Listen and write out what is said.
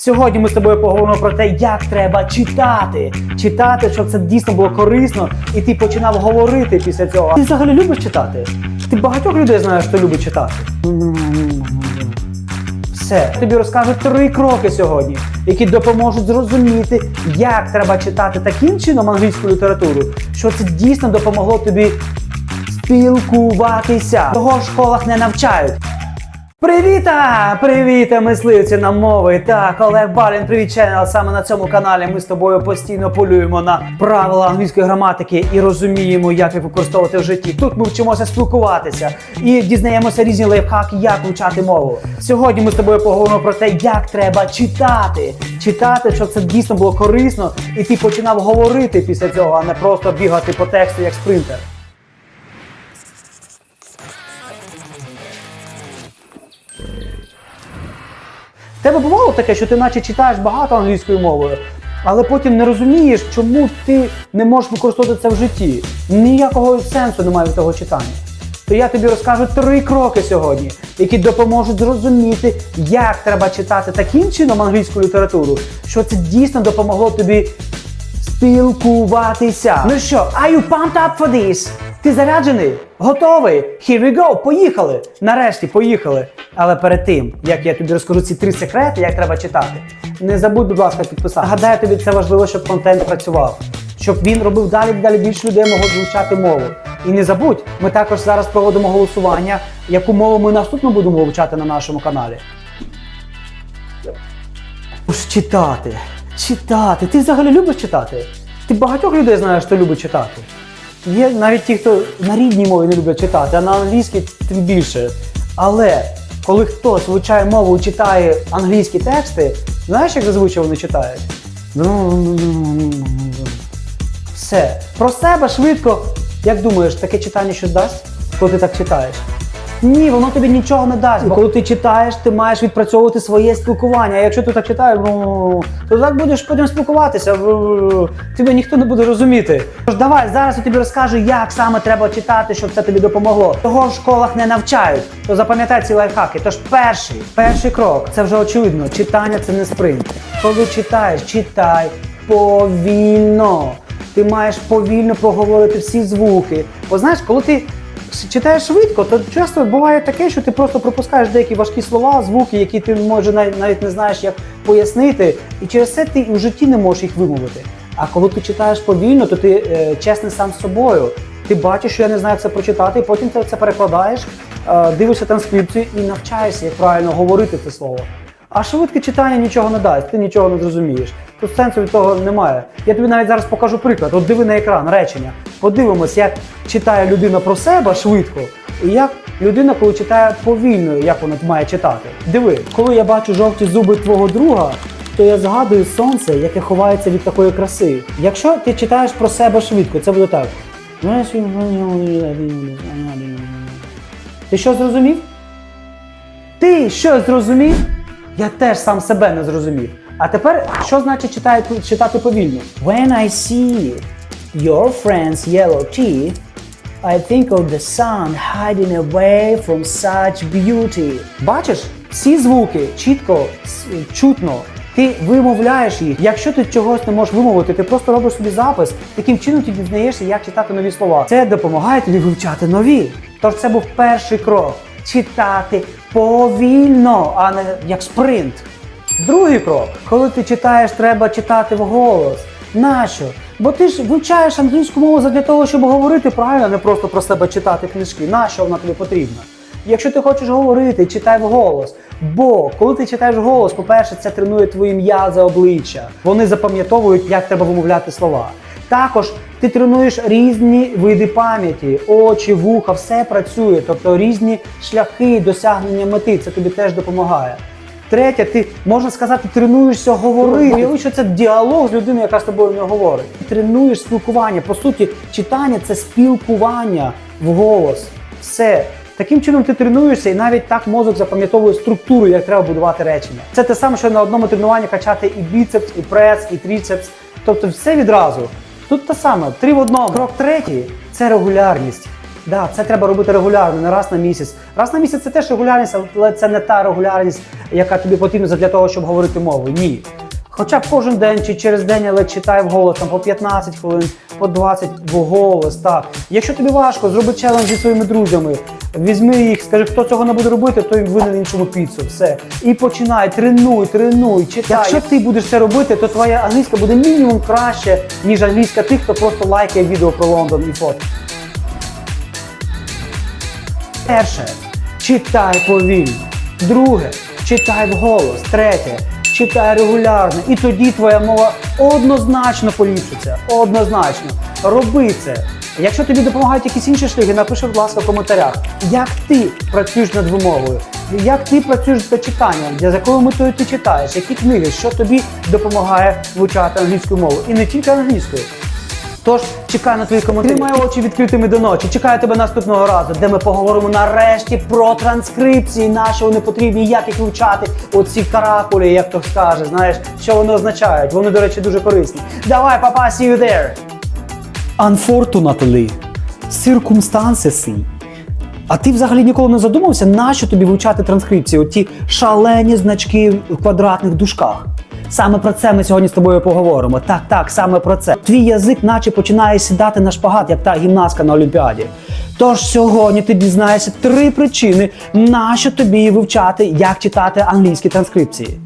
Сьогодні ми з тобою поговоримо про те, як треба читати. Читати, щоб це дійсно було корисно, і ти починав говорити після цього. Ти взагалі любиш читати? Ти багатьох людей знаєш, хто любить читати. Все, тобі розкажу три кроки сьогодні, які допоможуть зрозуміти, як треба читати таким чином англійську літературу, що це дійсно допомогло тобі спілкуватися. Того в школах не навчають. Привіта! Привіта, мисливці на мови! Так, Олег Балін, привіт, ченел. Саме на цьому каналі ми з тобою постійно полюємо на правила англійської граматики і розуміємо, як їх використовувати в житті. Тут ми вчимося спілкуватися і дізнаємося різні лайфхаки, як вивчати мову. Сьогодні ми з тобою поговоримо про те, як треба читати. Читати, щоб це дійсно було корисно, і ти починав говорити після цього, а не просто бігати по тексту як спринтер. Тебе бувало таке, що ти наче читаєш багато англійською мовою, але потім не розумієш, чому ти не можеш використовувати це в житті. Ніякого сенсу немає від того читання. То я тобі розкажу три кроки сьогодні, які допоможуть зрозуміти, як треба читати таким чином англійську літературу, що це дійсно допомогло тобі спілкуватися. Ну що, are you pumped up for this? Ти заряджений? Готовий? Here we go! Поїхали! Нарешті поїхали. Але перед тим, як я тобі розкажу ці три секрети, як треба читати, не забудь, будь ласка, підписати. Гадаю, тобі це важливо, щоб контент працював, щоб він робив далі далі більше людей могло вивчати мову. І не забудь, ми також зараз проводимо голосування, яку мову ми наступно будемо вивчати на нашому каналі. Уж читати. Читати. Ти взагалі любиш читати? Ти багатьох людей знаєш, хто любить читати. Є навіть ті, хто на рідній мові не люблять читати, а на англійській тим більше. Але коли хтось вивчає мову і читає англійські тексти, знаєш, як зазвичай вони читають? Все. Про себе швидко. Як думаєш, таке читання щось дасть, коли ти так читаєш? Ні, воно тобі нічого не дасть. Бо коли ти читаєш, ти маєш відпрацьовувати своє спілкування. А якщо ти так читаєш, ну то так будеш потім спілкуватися. Тебе ніхто не буде розуміти. Тож давай зараз я тобі розкажу, як саме треба читати, щоб це тобі допомогло. Того в школах не навчають. То запам'ятай ці лайфхаки. Тож перший, перший крок, це вже очевидно. Читання це не спринт. Коли читаєш, читай повільно. Ти маєш повільно проговорити всі звуки. Бо знаєш, коли ти читаєш швидко, то часто буває таке, що ти просто пропускаєш деякі важкі слова, звуки, які ти може навіть, не знаєш, як пояснити, і через це ти в житті не можеш їх вимовити. А коли ти читаєш повільно, то ти е, чесний сам з собою. Ти бачиш, що я не знаю, як це прочитати, і потім ти це перекладаєш, е, дивишся транскрипцію і навчаєшся, як правильно говорити це слово. А швидке читання нічого не дасть, ти нічого не зрозумієш. Тут сенсу від того немає. Я тобі навіть зараз покажу приклад. От диви на екран речення. Подивимось, як читає людина про себе швидко, і як людина, коли читає повільно, як вона має читати. Диви, коли я бачу жовті зуби твого друга, то я згадую сонце, яке ховається від такої краси. Якщо ти читаєш про себе швидко, це буде так. Ти що зрозумів? Ти що зрозумів? Я теж сам себе не зрозумів. А тепер що значить читає, читати повільно? When I see your friend's yellow teeth, I think of the sun hiding away from such beauty. Бачиш, всі звуки чітко, чутно. Ти вимовляєш їх. Якщо ти чогось не можеш вимовити, ти просто робиш собі запис. Таким чином ти дізнаєшся, як читати нові слова. Це допомагає тобі вивчати нові. Тож це був перший крок. Читати повільно, а не як спринт. Другий крок, коли ти читаєш, треба читати вголос. Нащо? Бо ти ж вивчаєш англійську мову задля того, щоб говорити правильно, а не просто про себе читати книжки. Нащо вона тобі потрібна? Якщо ти хочеш говорити, читай вголос. Бо коли ти читаєш вголос, по-перше, це тренує твої м'язи обличчя. Вони запам'ятовують, як треба вимовляти слова. Також ти тренуєш різні види пам'яті, очі, вуха, все працює, тобто різні шляхи досягнення мети. Це тобі теж допомагає. Третє, ти можна сказати, тренуєшся говорити. Уяви, що це діалог з людиною, яка з тобою не говорить. Ти тренуєш спілкування. По суті, читання це спілкування в голос. Все. Таким чином ти тренуєшся, і навіть так мозок запам'ятовує структуру, як треба будувати речення. Це те саме, що на одному тренуванні качати і біцепс, і прес, і тріцепс. Тобто все відразу. Тут те саме, три в одному. Крок третій це регулярність. Да, це треба робити регулярно, не раз на місяць. Раз на місяць це теж регулярність, але це не та регулярність, яка тобі потрібна для того, щоб говорити мову. Ні. Хоча б кожен день чи через день, але читай вголос там по 15 хвилин, по 20 вголос. Так. Якщо тобі важко, зроби челендж зі своїми друзями. Візьми їх, скажи, хто цього не буде робити, той винен іншому піцу. Все. І починай, тренуй, тренуй, читай. Якщо ти будеш це робити, то твоя англійська буде мінімум краще, ніж англійська тих, хто просто лайкає відео про Лондон і фото. Перше, читай повільно. Друге, читай вголос. Третє, читай регулярно. І тоді твоя мова однозначно поліпшиться. Однозначно. Роби це. Якщо тобі допомагають якісь інші шляхи, напиши, будь ласка, в коментарях, як ти працюєш над вимовою, як ти працюєш за читанням, за якою метою ти читаєш, які книги, що тобі допомагає вивчати англійську мову. І не тільки англійською. Тож чекаю на твої коментарі. Тримай очі відкритими до ночі. Чекаю тебе наступного разу, де ми поговоримо нарешті про транскрипції, на що вони потрібні, як їх вивчати. Оці каракулі, як хто скаже, знаєш, що вони означають. Вони, до речі, дуже корисні. Давай, папа, see you there! Unfortunately, circumstances. А ти взагалі ніколи не задумався, нащо тобі вивчати транскрипції? Оті шалені значки в квадратних дужках. Саме про це ми сьогодні з тобою поговоримо. Так, так, саме про це. Твій язик, наче починає сідати на шпагат, як та гімнастка на Олімпіаді. Тож сьогодні ти дізнаєшся три причини, нащо тобі вивчати, як читати англійські транскрипції.